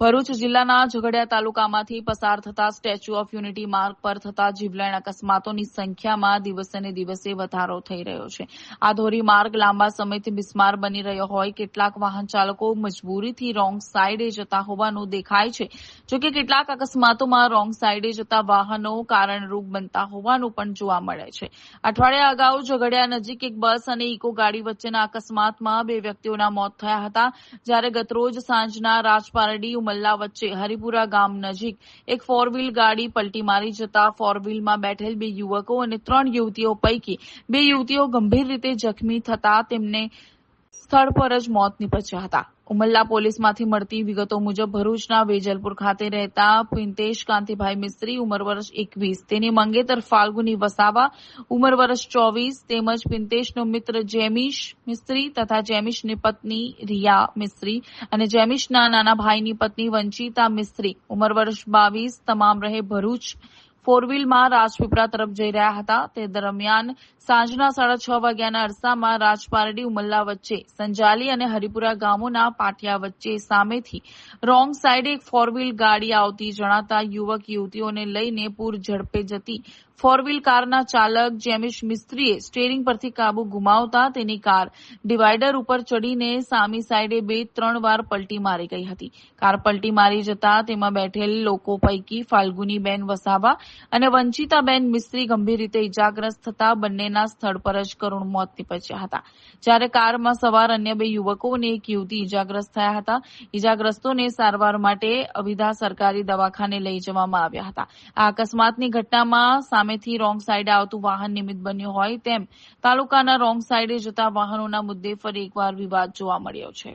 ભરૂચ જિલ્લાના ઝઘડિયા તાલુકામાંથી પસાર થતા સ્ટેચ્યુ ઓફ યુનિટી માર્ગ પર થતા જીવલેણ અકસ્માતોની સંખ્યામાં દિવસે ને દિવસે વધારો થઈ રહ્યો છે. આ ધોરીમાર્ગ લાંબા સમયથી બિસ્માર બની રહ્યો હોય કેટલાક વાહન ચાલકો મજબૂરીથી રોંગ સાઈડે જતા હોવાનું દેખાય છે. જોકે કેટલાક અકસ્માતોમાં રોંગ સાઈડે જતા વાહનો કારણરૂપ બનતા હોવાનું પણ જોવા મળે છે. અઠવાડિયા અગાઉ ઝઘડિયા નજીક એક બસ અને ઇકો ગાડી વચ્ચેના અકસ્માતમાં બે વ્યક્તિઓના મોત થયા હતા. જ્યારે ગતરોજ સાંજના રાજપારડી ઉમલ્લા વચ્ચે હરિપુરા ગામ નજીક એક ફોર વ્હીલ ગાડી પલટી મારી જતા ફોર વ્હીલમાં બેઠેલ બે યુવકો અને ત્રણ યુવતીઓ પૈકી બે યુવતીઓ ગંભીર રીતે જખમી થતા તેમને સ્થળ પર જ મોત નીપજ્યા હતા. ઉમલ્લા પોલીસમાંથી મળતી વિગતો મુજબ ભરૂચના વેજલપુર ખાતે રહેતા પિંતેશ કાંતિભાઈ મિસ્ત્રી ઉંમર વર્ષ એકવીસ. તેની મંગેતર ફાલ્ગુની વસાવા ઉંમર વર્ષ ચોવીસ. તેમજ પિંતેશનો મિત્ર જેમિશ મિસ્ત્રી તથા જેમિશની પત્ની રિયા મિસ્ત્રી અને જેમિશના નાના ભાઈની પત્ની વંચિતા મિસ્ત્રી. ઉંમર વર્ષ બાવીસ. તમામ રહે ભરૂચ ફોર રાજપીપળા તરફ જઈ રહ્યા હતા. તે દરમિયાન સાંજના સાડા છ વાગ્યાના અરસામાં રાજપારડી, ઉમલ્લા વચ્ચે, સંજાલી અને હરિપુરા ગામોના પાટિયા વચ્ચે સામેથી રોંગ સાઈડે એક ફોર વ્હીલ ગાડી આવતી જણાતા યુવક યુવતીઓને લઈને પૂર ઝડપે જતી ફોર વ્હીલ કારના ચાલક જેમિશ મિસ્ત્રીએ સ્ટેરિંગ પરથી કાબુ ગુમાવતા તેની કાર ડિવાઈડર ઉપર ચડીને સામી સાઈડે બે, ત્રણ વાર પલટી મારી ગઈ હતી. કાર પલટી મારી જતા તેમાં બેઠેલ લોકો પૈકી ફાલ્ગુનીબેન વસાવા અને વંચિતાબેન મિસ્ત્રી ગંભીર રીતે ઇજાગ્રસ્ત થતા બંનેના સ્થળ પર જ કરુણ મોત નીપજ્યા હતા. જ્યારે કારમાં સવાર અન્ય બે યુવકો અને એક યુવતી ઇજાગ્રસ્ત થયા હતા. ઇજાગ્રસ્તોને સારવાર માટે અવિધા સરકારી દવાખાને લઈ જવામાં આવ્યા હતા. આ અકસ્માતની ઘટનામાં સામેથી રોંગ સાઈડે આવતું વાહન નિમિત્ત બન્યું હોય તેમ તાલુકાના રોંગ સાઈડે જતા વાહનોના મુદ્દે ફરી એકવાર વિવાદ જોવા મળ્યો છે.